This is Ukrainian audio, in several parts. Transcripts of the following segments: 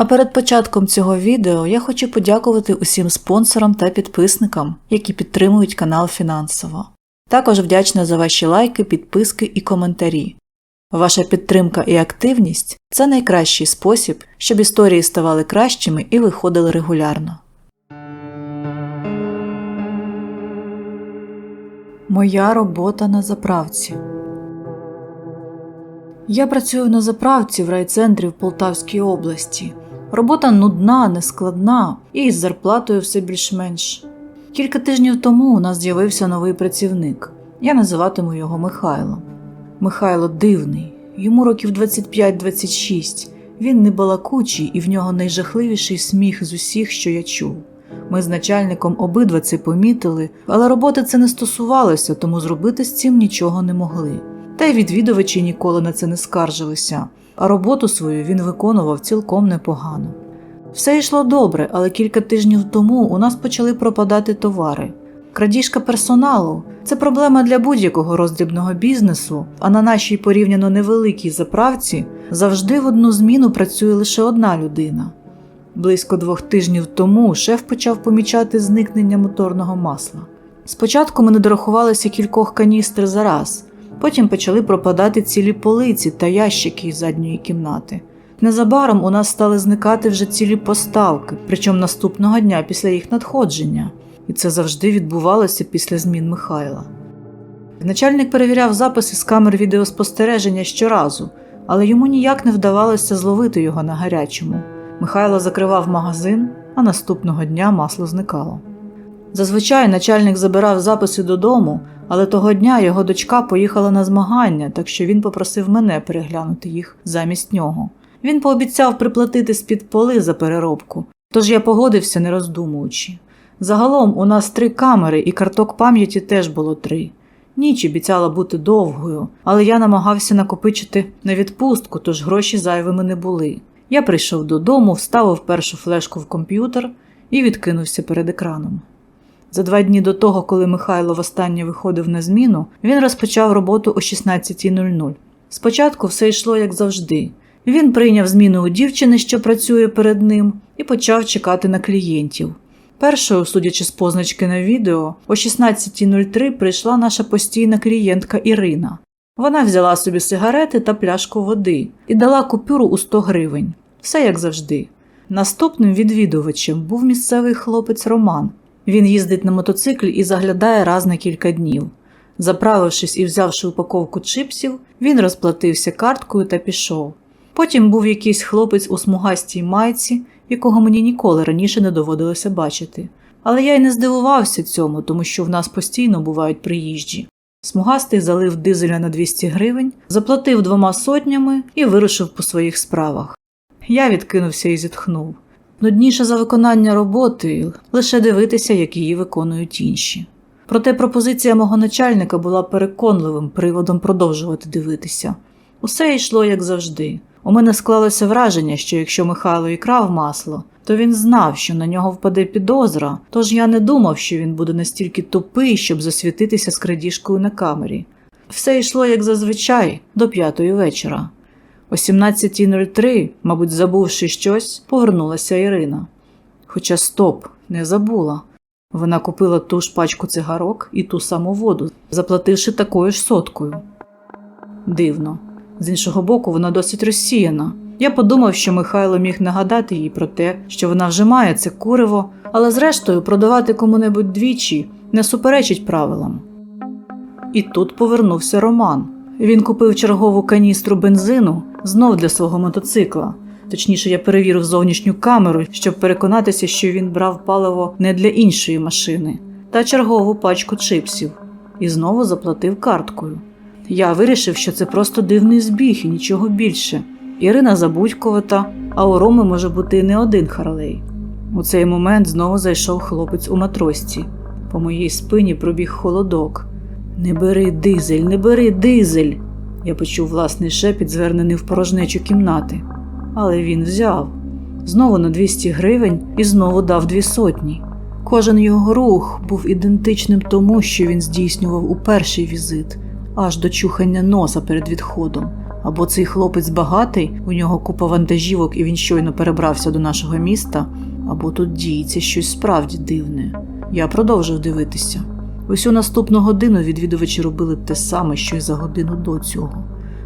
А перед початком цього відео я хочу подякувати усім спонсорам та підписникам, які підтримують канал фінансово. Також вдячна за ваші лайки, підписки і коментарі. Ваша підтримка і активність це найкращий спосіб, щоб історії ставали кращими і виходили регулярно. Моя робота на заправці. Я працюю на заправці в райцентрі в Полтавській області. Робота нудна, нескладна і з зарплатою все більш-менш. Кілька тижнів тому у нас з'явився новий працівник. Я називатиму його Михайло. Михайло дивний, йому років 25-26. Він не балакучий і в нього найжахливіший сміх з усіх, що я чув. Ми з начальником обидва це помітили, але роботи це не стосувалося, тому зробити з цим нічого не могли. Та й відвідувачі ніколи на це не скаржилися, а роботу свою він виконував цілком непогано. Все йшло добре, але кілька тижнів тому у нас почали пропадати товари. Крадіжка персоналу це проблема для будь-якого роздрібного бізнесу, а на нашій порівняно невеликій заправці завжди в одну зміну працює лише одна людина. Близько двох тижнів тому шеф почав помічати зникнення моторного масла. Спочатку ми не дорахувалися кількох каністр за раз, потім почали пропадати цілі полиці та ящики із задньої кімнати. Незабаром у нас стали зникати вже цілі поставки, причому наступного дня після їх надходження, і це завжди відбувалося після змін Михайла. Начальник перевіряв записи з камер відеоспостереження щоразу, але йому ніяк не вдавалося зловити його на гарячому. Михайло закривав магазин, а наступного дня масло зникало. Зазвичай начальник забирав записи додому, але того дня його дочка поїхала на змагання, так що він попросив мене переглянути їх замість нього. Він пообіцяв приплатити з-під поли за переробку, тож я погодився, не роздумуючи. Загалом у нас три камери, і карток пам'яті теж було три. Ніч обіцяла бути довгою, але я намагався накопичити на відпустку, тож гроші зайвими не були. Я прийшов додому, вставив першу флешку в комп'ютер і відкинувся перед екраном. За два дні до того, коли Михайло востаннє виходив на зміну, він розпочав роботу о 16.00. Спочатку все йшло як завжди. Він прийняв зміну у дівчини, що працює перед ним, і почав чекати на клієнтів. Першою, судячи з позначки на відео, о 16.03 прийшла наша постійна клієнтка Ірина. Вона взяла собі сигарети та пляшку води і дала купюру у 100 гривень. Все як завжди. Наступним відвідувачем був місцевий хлопець Роман. Він їздить на мотоциклі і заглядає раз на кілька днів. Заправившись і взявши упаковку чипсів, він розплатився карткою та пішов. Потім був якийсь хлопець у смугастій майці, якого мені ніколи раніше не доводилося бачити. Але я й не здивувався цьому, тому що в нас постійно бувають приїжджі. Смугастий залив дизеля на 200 гривень, заплатив двома сотнями і вирушив по своїх справах. Я відкинувся і зітхнув. Нудніше за виконання роботи лише дивитися, як її виконують інші. Проте пропозиція мого начальника була переконливим приводом продовжувати дивитися. Усе йшло як завжди. У мене склалося враження, що якщо Михайло і крав масло, то він знав, що на нього впаде підозра, тож я не думав, що він буде настільки тупий, щоб засвітитися з крадіжкою на камері. Все йшло як зазвичай, до п'ятої вечора. О 17.03, мабуть, забувши щось, повернулася Ірина. Хоча стоп, не забула. Вона купила ту ж пачку цигарок і ту саму воду, заплативши такою ж соткою. Дивно. З іншого боку, вона досить розсіяна. Я подумав, що Михайло міг нагадати їй про те, що вона вже має це куриво, але зрештою продавати кому-небудь двічі не суперечить правилам. І тут повернувся Роман. Він купив чергову каністру бензину знов для свого мотоцикла. Точніше, я перевірив зовнішню камеру, щоб переконатися, що він брав паливо не для іншої машини, та чергову пачку чипсів і знову заплатив карткою. Я вирішив, що це просто дивний збіг і нічого більше. Ірина забудьковата, а у Роми може бути не один Харлей. У цей момент знову зайшов хлопець у матросці. По моїй спині пробіг холодок. Не бери дизель, не бери дизель. Я почув власний шепіт, звернений в порожнечу кімнати. Але він взяв знову на 200 гривень і знову дав дві сотні. Кожен його рух був ідентичним тому, що він здійснював у перший візит, аж до чухання носа перед відходом. Або цей хлопець багатий, у нього купа вантажівок і він щойно перебрався до нашого міста, або тут діється щось справді дивне. Я продовжив дивитися. Усю наступну годину відвідувачі робили те саме, що й за годину до цього.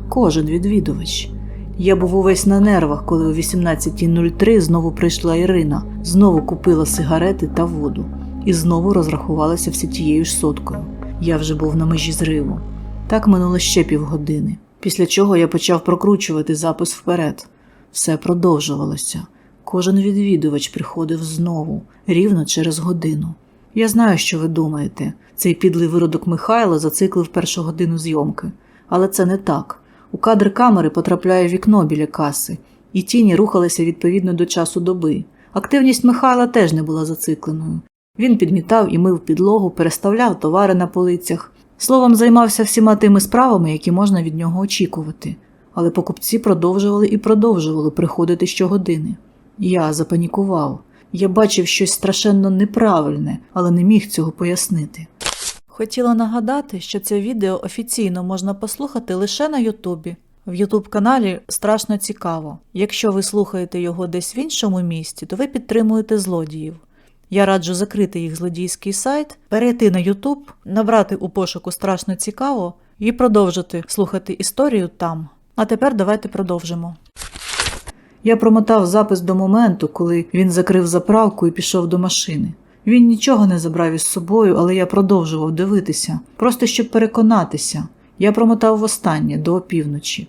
Кожен відвідувач. Я був увесь на нервах, коли о 18.03 знову прийшла Ірина, знову купила сигарети та воду і знову розрахувалася все тією ж соткою. Я вже був на межі зриву. Так минуло ще півгодини, після чого я почав прокручувати запис вперед. Все продовжувалося. Кожен відвідувач приходив знову, рівно через годину. Я знаю, що ви думаєте. Цей підлий виродок Михайло зациклив першу годину зйомки. Але це не так. У кадр камери потрапляє вікно біля каси, і тіні рухалися відповідно до часу доби. Активність Михайла теж не була зацикленою. Він підмітав і мив підлогу, переставляв товари на полицях. Словом, займався всіма тими справами, які можна від нього очікувати. Але покупці продовжували і продовжували приходити щогодини. Я запанікував. Я бачив щось страшенно неправильне, але не міг цього пояснити. Хотіла нагадати, що це відео офіційно можна послухати лише на Ютубі. В Ютуб каналі страшно цікаво. Якщо ви слухаєте його десь в іншому місті, то ви підтримуєте злодіїв. Я раджу закрити їх злодійський сайт, перейти на Ютуб, набрати у пошуку страшно цікаво і продовжити слухати історію там. А тепер давайте продовжимо. Я промотав запис до моменту, коли він закрив заправку і пішов до машини. Він нічого не забрав із собою, але я продовжував дивитися, просто щоб переконатися. Я промотав востаннє до опівночі.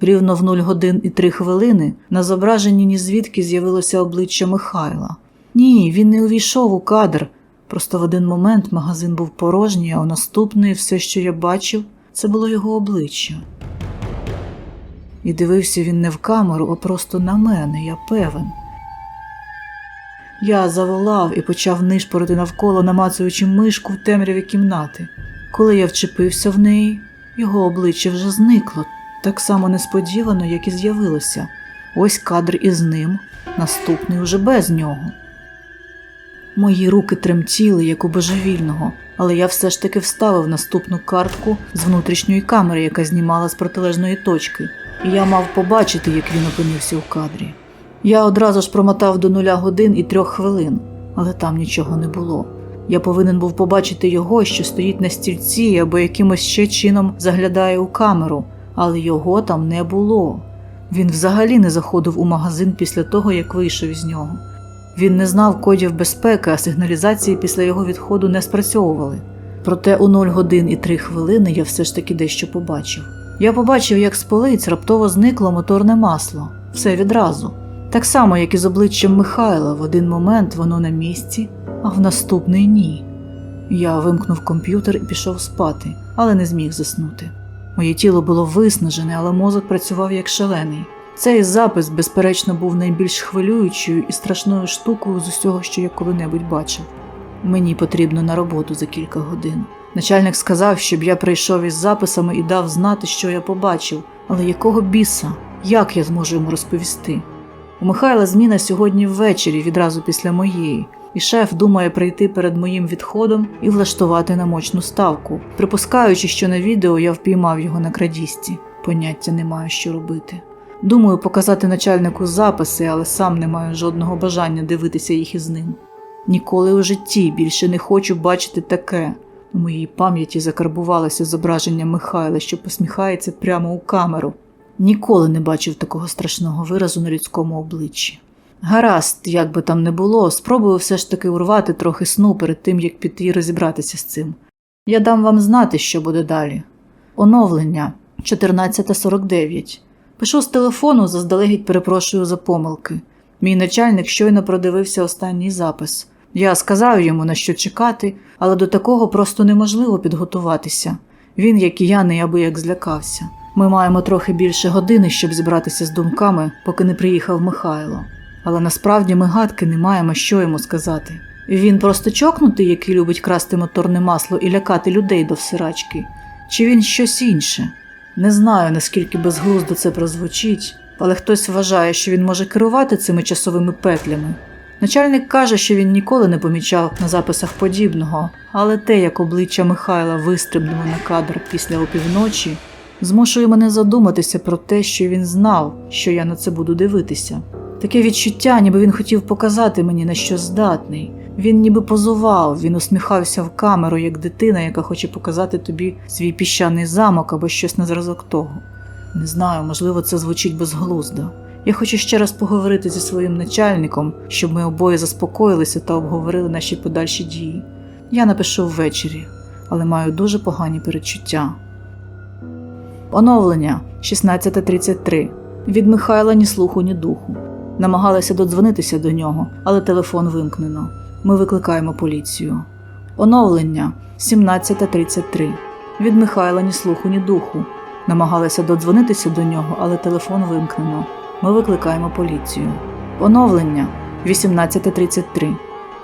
Рівно в 0 годин і 3 хвилини на зображенні ні звідки з'явилося обличчя Михайла. Ні, він не увійшов у кадр. Просто в один момент магазин був порожній, а у наступний все, що я бачив, це було його обличчя. І дивився він не в камеру, а просто на мене, я певен. Я заволав і почав нишпорити навколо, намацуючи мишку в темряві кімнати. Коли я вчепився в неї, його обличчя вже зникло, так само несподівано, як і з'явилося. Ось кадр із ним, наступний уже без нього. Мої руки тремтіли, як у божевільного, але я все ж таки вставив наступну картку з внутрішньої камери, яка знімала з протилежної точки, і я мав побачити, як він опинився у кадрі. Я одразу ж промотав до нуля годин і трьох хвилин, але там нічого не було. Я повинен був побачити його, що стоїть на стільці або якимось ще чином заглядає у камеру, але його там не було. Він взагалі не заходив у магазин після того, як вийшов із нього. Він не знав кодів безпеки, а сигналізації після його відходу не спрацьовували. Проте у 0 годин і 3 хвилини я все ж таки дещо побачив. Я побачив, як з полиць раптово зникло моторне масло. Все відразу. Так само, як і з обличчям Михайла, в один момент воно на місці, а в наступний ні. Я вимкнув комп'ютер і пішов спати, але не зміг заснути. Моє тіло було виснажене, але мозок працював як шалений. Цей запис, безперечно, був найбільш хвилюючою і страшною штукою з усього, що я коли-небудь бачив. Мені потрібно на роботу за кілька годин. Начальник сказав, щоб я прийшов із записами і дав знати, що я побачив, але якого біса? Як я зможу йому розповісти? У Михайла зміна сьогодні ввечері, відразу після моєї, і шеф думає прийти перед моїм відходом і влаштувати намочну ставку, припускаючи, що на відео я впіймав його на крадісті. Поняття не маю, що робити. Думаю, показати начальнику записи, але сам не маю жодного бажання дивитися їх із ним. Ніколи у житті більше не хочу бачити таке. У моїй пам'яті закарбувалося зображення Михайла, що посміхається прямо у камеру. Ніколи не бачив такого страшного виразу на людському обличчі. Гаразд, як би там не було, спробую все ж таки урвати трохи сну перед тим, як піти розібратися з цим. Я дам вам знати, що буде далі. Оновлення 14.49. Пишу з телефону, заздалегідь перепрошую за помилки. Мій начальник щойно продивився останній запис. Я сказав йому, на що чекати, але до такого просто неможливо підготуватися. Він, як і я, неабияк злякався. Ми маємо трохи більше години, щоб зібратися з думками, поки не приїхав Михайло. Але насправді ми гадки не маємо, що йому сказати. Він просто чокнутий, який любить красти моторне масло і лякати людей до всирачки, чи він щось інше. Не знаю, наскільки безглуздо це прозвучить, але хтось вважає, що він може керувати цими часовими петлями. Начальник каже, що він ніколи не помічав на записах подібного, але те, як обличчя Михайла вистрибнуло на кадр після опівночі, змушує мене задуматися про те, що він знав, що я на це буду дивитися. Таке відчуття, ніби він хотів показати мені, на що здатний. Він ніби позував, він усміхався в камеру, як дитина, яка хоче показати тобі свій піщаний замок або щось на зразок того. Не знаю, можливо, це звучить безглуздо. Я хочу ще раз поговорити зі своїм начальником, щоб ми обоє заспокоїлися та обговорили наші подальші дії. Я напишу ввечері, але маю дуже погані перечуття. Оновлення 16.33. Від Михайла ні слуху, ні духу. Намагалися додзвонитися до нього, але телефон вимкнено. Ми викликаємо поліцію. Оновлення 17.33. Від Михайла ні слуху, ні духу. Намагалися додзвонитися до нього, але телефон вимкнено. Ми викликаємо поліцію. Оновлення 18.33.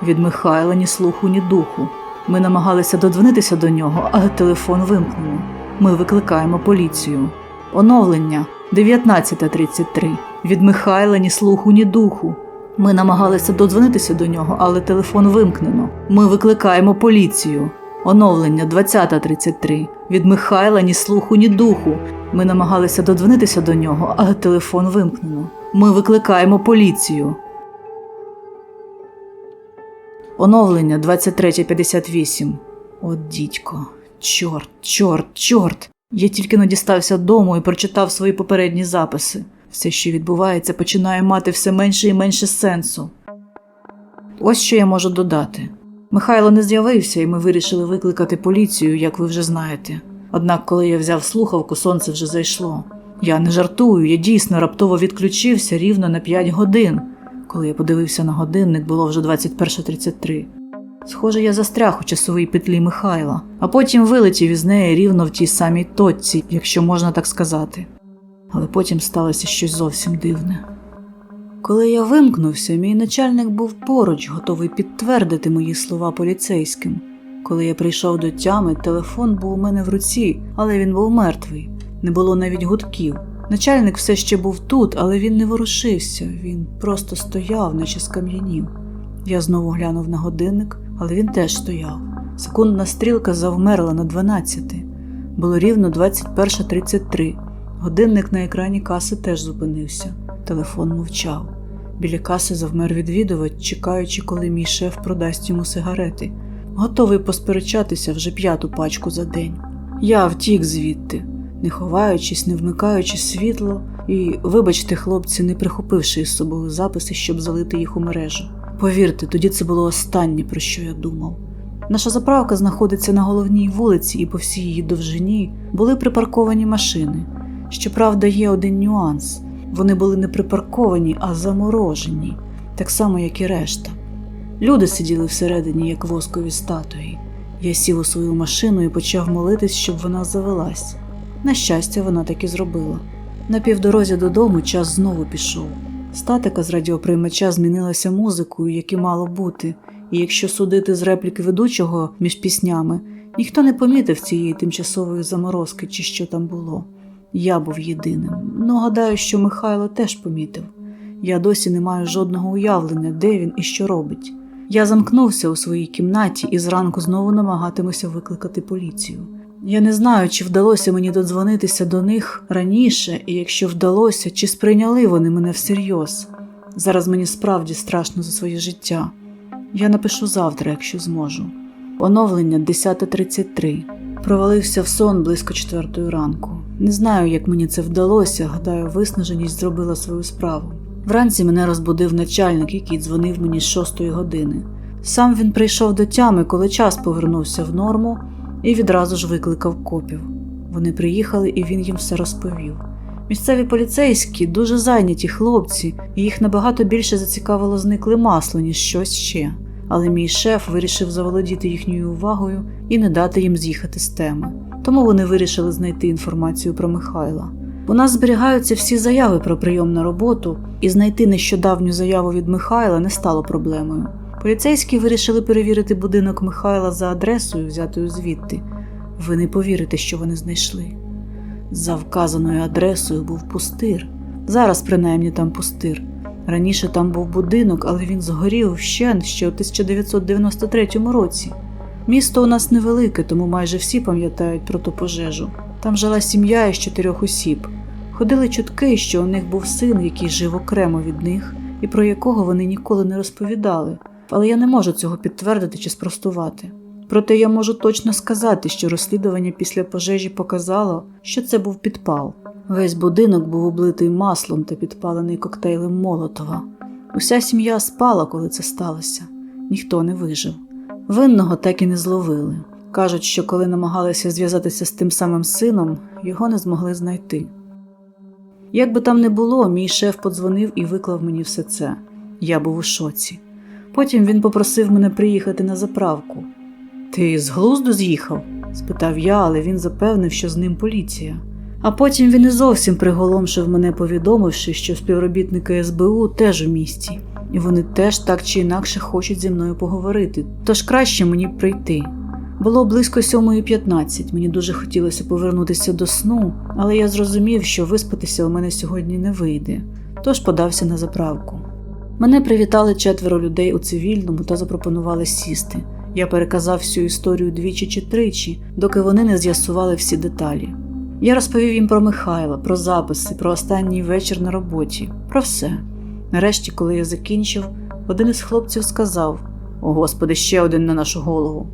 Від Михайла ні слуху, ні духу. Ми намагалися додзвонитися до нього, але телефон вимкнено. Ми викликаємо поліцію. Оновлення 19.33. Від Михайла ні слуху, ні духу. Ми намагалися додзвонитися до нього, але телефон вимкнено. Ми викликаємо поліцію. Оновлення 20.33. Від Михайла ні слуху, ні духу. Ми намагалися додзвонитися до нього, але телефон вимкнено. Ми викликаємо поліцію. Оновлення 23.58. От дідько. Чорт, чорт, чорт. Я тільки но дістався дому і прочитав свої попередні записи. Все, що відбувається, починає мати все менше і менше сенсу. Ось що я можу додати. Михайло не з'явився, і ми вирішили викликати поліцію, як ви вже знаєте. Однак, коли я взяв слухавку, сонце вже зайшло. Я не жартую, я дійсно раптово відключився рівно на 5 годин. Коли я подивився на годинник, було вже 21.33. Схоже, я застряг у часовій петлі Михайла, а потім вилетів із неї рівно в тій самій точці, якщо можна так сказати. Але потім сталося щось зовсім дивне. Коли я вимкнувся, мій начальник був поруч, готовий підтвердити мої слова поліцейським. Коли я прийшов до тями, телефон був у мене в руці, але він був мертвий. Не було навіть гудків. Начальник все ще був тут, але він не ворушився, він просто стояв, наче скам'янів. Я знову глянув на годинник, але він теж стояв. Секундна стрілка завмерла на 12. Було рівно 21.33. Годинник на екрані каси теж зупинився. Телефон мовчав. Біля каси завмер відвідувач, чекаючи, коли мій шеф продасть йому сигарети, готовий посперечатися вже п'яту пачку за день. Я втік звідти, не ховаючись, не вмикаючи світло, і, вибачте, хлопці, не прихопивши із собою записи, щоб залити їх у мережу. Повірте, тоді це було останнє, про що я думав. Наша заправка знаходиться на головній вулиці, і по всій її довжині були припарковані машини. Щоправда, є один нюанс вони були не припарковані, а заморожені, так само, як і решта. Люди сиділи всередині, як воскові статуї. Я сів у свою машину і почав молитись, щоб вона завелась. На щастя, вона так і зробила. На півдорозі додому час знову пішов. Статика з радіоприймача змінилася музикою, як і мало бути, і якщо судити з репліки ведучого між піснями, ніхто не помітив цієї тимчасової заморозки чи що там було. Я був єдиним. Ну, гадаю, що Михайло теж помітив. Я досі не маю жодного уявлення, де він і що робить. Я замкнувся у своїй кімнаті і зранку знову намагатимуся викликати поліцію. Я не знаю, чи вдалося мені додзвонитися до них раніше, і якщо вдалося, чи сприйняли вони мене всерйоз. Зараз мені справді страшно за своє життя. Я напишу завтра, якщо зможу. Оновлення 10.33. Провалився в сон близько четвертої ранку. Не знаю, як мені це вдалося, гадаю, виснаженість зробила свою справу. Вранці мене розбудив начальник, який дзвонив мені з шостої години. Сам він прийшов до тями, коли час повернувся в норму, і відразу ж викликав копів. Вони приїхали, і він їм все розповів. Місцеві поліцейські дуже зайняті хлопці, і їх набагато більше зацікавило зникле масло, ніж щось ще. Але мій шеф вирішив заволодіти їхньою увагою і не дати їм з'їхати з теми. Тому вони вирішили знайти інформацію про Михайла. У нас зберігаються всі заяви про прийом на роботу, і знайти нещодавню заяву від Михайла не стало проблемою. Поліцейські вирішили перевірити будинок Михайла за адресою, взятою звідти. Ви не повірите, що вони знайшли. За вказаною адресою був пустир. Зараз, принаймні, там пустир. Раніше там був будинок, але він згорів вщент ще у 1993 році. Місто у нас невелике, тому майже всі пам'ятають про ту пожежу. Там жила сім'я із чотирьох осіб. Ходили чутки, що у них був син, який жив окремо від них, і про якого вони ніколи не розповідали, але я не можу цього підтвердити чи спростувати. Проте я можу точно сказати, що розслідування після пожежі показало, що це був підпал. Весь будинок був облитий маслом та підпалений коктейлем Молотова. Уся сім'я спала, коли це сталося. Ніхто не вижив. Винного так і не зловили. Кажуть, що коли намагалися зв'язатися з тим самим сином, його не змогли знайти. Як би там не було, мій шеф подзвонив і виклав мені все це. Я був у шоці. Потім він попросив мене приїхати на заправку. Ти з глузду з'їхав? спитав я, але він запевнив, що з ним поліція. А потім він і зовсім приголомшив мене, повідомивши, що співробітники СБУ теж у місті, і вони теж так чи інакше хочуть зі мною поговорити, тож краще мені прийти. Було близько 7.15, мені дуже хотілося повернутися до сну, але я зрозумів, що виспатися у мене сьогодні не вийде, тож подався на заправку. Мене привітали четверо людей у цивільному та запропонували сісти. Я переказав всю історію двічі чи тричі, доки вони не з'ясували всі деталі. Я розповів їм про Михайла, про записи, про останній вечір на роботі, про все. Нарешті, коли я закінчив, один із хлопців сказав: О Господи, ще один на нашу голову.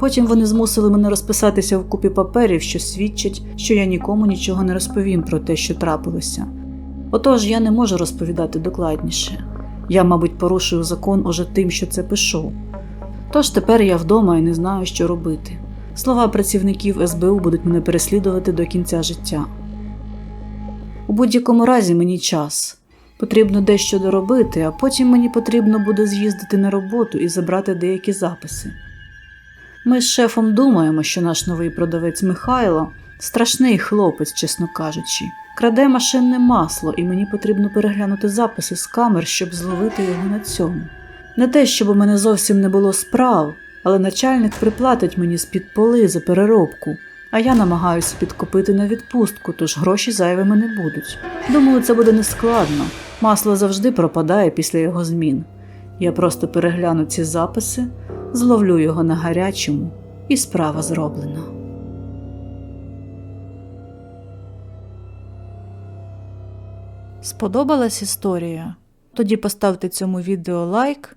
Потім вони змусили мене розписатися в купі паперів, що свідчать, що я нікому нічого не розповім про те, що трапилося. Отож, я не можу розповідати докладніше. Я, мабуть, порушую закон уже тим, що це пишу. Тож тепер я вдома і не знаю, що робити. Слова працівників СБУ будуть мене переслідувати до кінця життя. У будь-якому разі мені час. Потрібно дещо доробити, а потім мені потрібно буде з'їздити на роботу і забрати деякі записи. Ми з шефом думаємо, що наш новий продавець Михайло страшний хлопець, чесно кажучи, краде машинне масло, і мені потрібно переглянути записи з камер, щоб зловити його на цьому. Не те, щоб у мене зовсім не було справ, але начальник приплатить мені з-під поли за переробку, а я намагаюся підкупити на відпустку, тож гроші зайвими не будуть. Думаю, це буде нескладно. Масло завжди пропадає після його змін. Я просто перегляну ці записи, зловлю його на гарячому, і справа зроблена. Сподобалась історія? Тоді поставте цьому відео лайк,